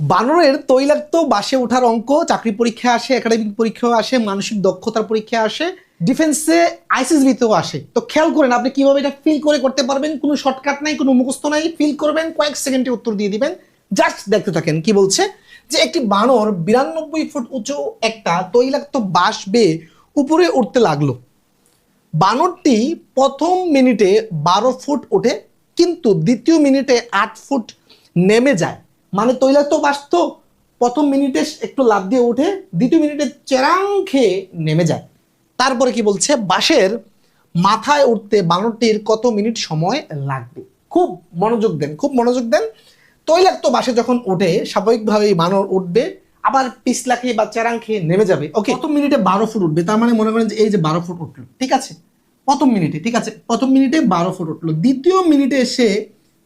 বানরের তৈলাক্ত বাসে ওঠার অঙ্ক, চাকরি পরীক্ষা আসে একাডেমিক পরীক্ষাও আসে, মানসিক দক্ষতার পরীক্ষা আসে ডিফেন্সে আইসিস আইসিসবিতেও আসে। তো খেয়াল করেন, আপনি কীভাবে এটা ফিল করে করতে পারবেন? কোনো শর্টকাট নাই, কোনো মুখস্থ নাই ফিল করবেন, কয়েক সেকেন্ডে উত্তর দিয়ে দিবেন। জাস্ট দেখতে থাকেন কি বলছে যে একটি বানর বিরানব্বই ফুট উঁচু একটা তৈলাক্ত বাঁশ বেয়ে উপরে উঠতে লাগল। বানরটি প্রথম মিনিটে বারো ফুট ওঠে, কিন্তু দ্বিতীয় মিনিটে আট ফুট নেমে যায়। মানে তৈলাক্ত বাস তো প্রথম মিনিটে একটু লাভ দিয়ে ওঠে দ্বিতীয় মিনিটে চেরাং খেয়ে নেমে যায়। তারপরে কি বলছে? বাঁশের মাথায় উঠতে বানরটির কত মিনিট সময় লাগবে? খুব মনোযোগ দেন, খুব মনোযোগ দেন। তৈলাক্ত বাসে যখন ওঠে, স্বাভাবিকভাবেই বানর উঠবে, আবার পিছলা খেয়ে বা চেরাং খেয়ে নেমে যাবে। ওকে, প্রথম মিনিটে বারো ফুট উঠবে, তার মানে মনে করেন যে এই যে বারো ফুট উঠল, ঠিক আছে? প্রথম মিনিটে, ঠিক আছে? প্রথম মিনিটে বারো ফুট উঠল, দ্বিতীয় মিনিটে এসে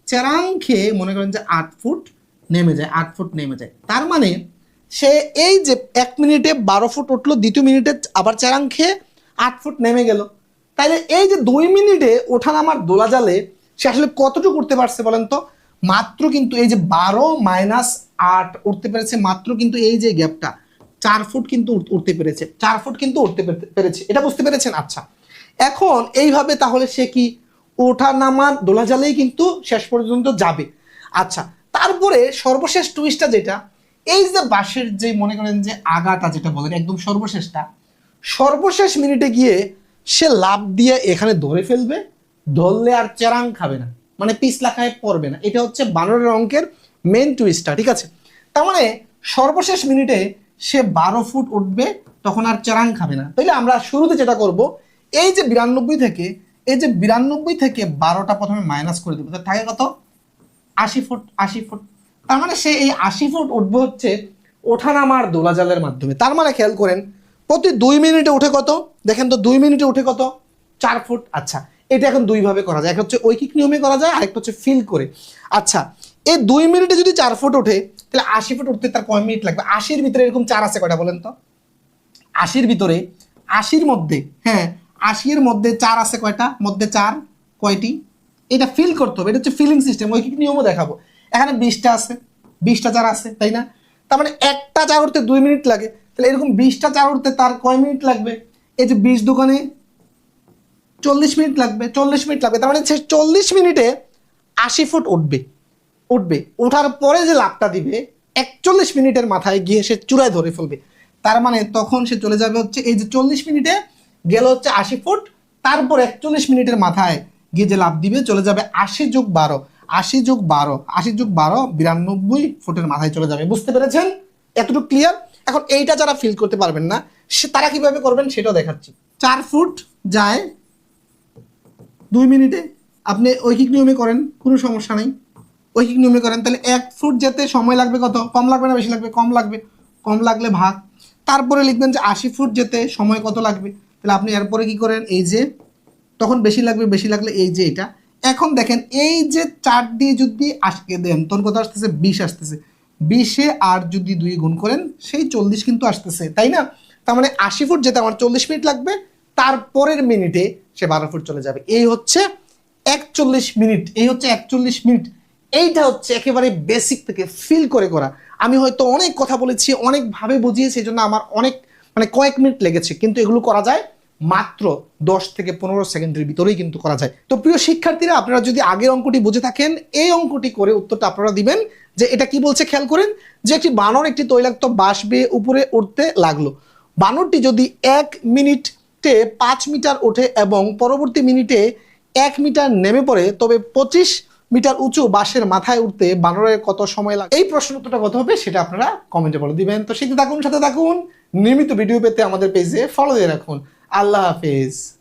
চেরাং খেয়ে মনে করেন যে আট ফুট নেমে যায়, আট ফুট নেমে যায়। তার মানে সে এই যে এক মিনিটে বারো ফুট উঠল, দ্বিতীয় মিনিটে আবার চেরাং খেয়ে আট ফুট নেমে গেল। তাইলে এই যে দুই মিনিটে ওঠানামার দোলা জালে সে আসলে কতটুকু উঠতে পারছে বলেন তো? মাত্র কিন্তু এই যে বারো মাইনাস আট উঠতে পেরেছে, মাত্র কিন্তু এই যে গ্যাপটা, চার ফুট কিন্তু উঠ- উঠতে পেরেছে, চার ফুট কিন্তু উঠতে পেরে- পেরেছে, এটা বুঝতে পেরেছেন? আচ্ছা এখন এইভাবে তাহলে সে কি ওঠা নামার দোলাজালেই কিন্তু শেষ পর্যন্ত যাবে। আচ্ছা তারপরে সর্বশেষ টুইস্টটা যেটা, এই যে বাঁশের যে মনে করেন যে আগাটা যেটা বলেন, একদম সর্বশেষটা, সর্বশেষ মিনিটে গিয়ে সে লাভ দিয়ে এখানে ধরে ফেলবে, ধরলে আর চেরাং খাবে না মানে পিছলা খায় পড়বে না। এটা হচ্ছে বানরের অঙ্কের মেন টুইস্টটা ঠিক আছে? তার মানে সর্বশেষ মিনিটে সে বারো ফুট উঠবে, তখন আর চেরাং খাবে না। তাইলে আমরা শুরুতে যেটা করব, এই যে বিরানব্বই থেকে, এই যে বিরানব্বই থেকে বারোটা প্রথমে মাইনাস করে দেবো। তার থাকে কত? আশি ফুট আশি ফুট। তার মানে সে এই আশি ফুট উঠবে হচ্ছে ওঠানামার দোলাজালের মাধ্যমে। তার মানে খেয়াল করেন, প্রতি দুই মিনিটে উঠে কত? দেখেন তো, দুই মিনিটে উঠে কত? চার ফুট। আচ্ছা এটা এখন দুইভাবে করা যায়। একটা হচ্ছে ঐকিক নিয়মে করা যায়, আরেকটা হচ্ছে ফিল করে। আচ্ছা এই দুই মিনিটে যদি চার ফুট ওঠে, তাহলে আশি ফুট উঠতে তার কয় মিনিট লাগবে? আশির ভিতরে এরকম চার আছে কয়টা বলেন তো? আশির ভিতরে, আশির মধ্যে হ্যাঁ আশির মধ্যে চার আছে কয়টা? মধ্যে চার, কয়টি? এটা ফিল করতে হবে। এটা হচ্ছে ফিলিং সিস্টেম ঐকিক নিয়মও দেখাবো। এখানে বিশটা আছে, বিশটা চার আছে, তাই না? তার মানে একটা চার উঠতে দুই মিনিট লাগে। তাহলে এরকম বিশটা চার উঠতে তার কয় মিনিট লাগবে? এই যে বিশ দোকানে চল্লিশ মিনিট লাগবে, চল্লিশ মিনিট লাগবে। তার মানে সে চল্লিশ মিনিটে আশি ফুট উঠবে। উঠবে। ওঠার পরে যে লাভটা দিবে, একচল্লিশ মিনিটের মাথায় গিয়ে সে চূড়ায় ধরে ফেলবে। তার মানে তখন সে চলে যাবে হচ্ছে, এই যে চল্লিশ মিনিটে গেল হচ্ছে আশি ফুট, তারপর একচল্লিশ মিনিটের মাথায় গিয়ে যে লাভ দিবে, চলে যাবে আশি যোগ বারো। আশি যোগ বারো, আশি যোগ বারো, বিরানব্বই ফুটের মাথায় চলে যাবে। বুঝতে পেরেছেন? এতটুকু ক্লিয়ার এখন এইটা যারা ফিল করতে পারবেন না, সে তারা কীভাবে করবেন সেটাও দেখাচ্ছি। চার ফুট যায় দুই মিনিটে। আপনি ঐকিক নিয়মে করেন, কোনো সমস্যা নেই। ঐকিক নিয়মে করেন, তাহলে এক ফুট যেতে সময় লাগবে কত? কম লাগবে না বেশি লাগবে? কম লাগবে। কম লাগলে ভাগ। তারপরে লিখবেন যে আশি ফুট যেতে সময় কত লাগবে? তাহলে আপনি এরপরে কি করেন? এই যে তখন বেশি লাগবে, বেশি লাগলে এই যে এটা। এখন দেখেন, এই যে চার দিয়ে যদি আজকে দেন, তখন কত আসতেছে? বিশ আসতেছে। বিশে আর যদি দুই গুণ করেন, সেই চল্লিশ কিন্তু আসতেছে, তাই না? তার মানে আশি ফুট যেতে আমার চল্লিশ মিনিট লাগবে তারপরের মিনিটে সে বারো ফুট চলে যাবে। এই হচ্ছে একচল্লিশ মিনিট, এই হচ্ছে একচল্লিশ মিনিট। এইটা হচ্ছে একেবারে বেসিক থেকে ফিল করে করা। আমি হয়তো অনেক কথা বলেছি, অনেকভাবে বুঝিয়েছি, এই জন্য আমার অনেক মানে কয়েক মিনিট লেগেছে, কিন্তু এগুলো করা যায় মাত্র দশ থেকে পনেরো সেকেন্ডের ভিতরেই কিন্তু করা যায়। তো প্রিয় শিক্ষার্থীরা, আপনারা যদি আগের অঙ্কটি বুঝে থাকেন, এই অঙ্কটি করে উত্তরটা আপনারা দিবেন যে এটা কি বলছে খেয়াল করেন, যে একটি বানর একটি তৈলাক্ত বাঁশ বেয়ে উপরে উঠতে লাগল। বানরটি যদি এক মিনিটে পাঁচ মিটার ওঠে এবং পরবর্তী মিনিটে এক মিটার নেমে পড়ে, তবে পঁচিশ মিটার উঁচু বাঁশের মাথায় উঠতে বানরের কত সময় লাগে? এই প্রশ্ন উত্তরটা কত হবে সেটা আপনারা কমেন্টে বলে দিবেন। তো শিখতে থাকুন, সাথে থাকুন। নিয়মিত ভিডিও পেতে আমাদের পেজে ফলো দিয়ে রাখুন। আল্লাহ হাফেজ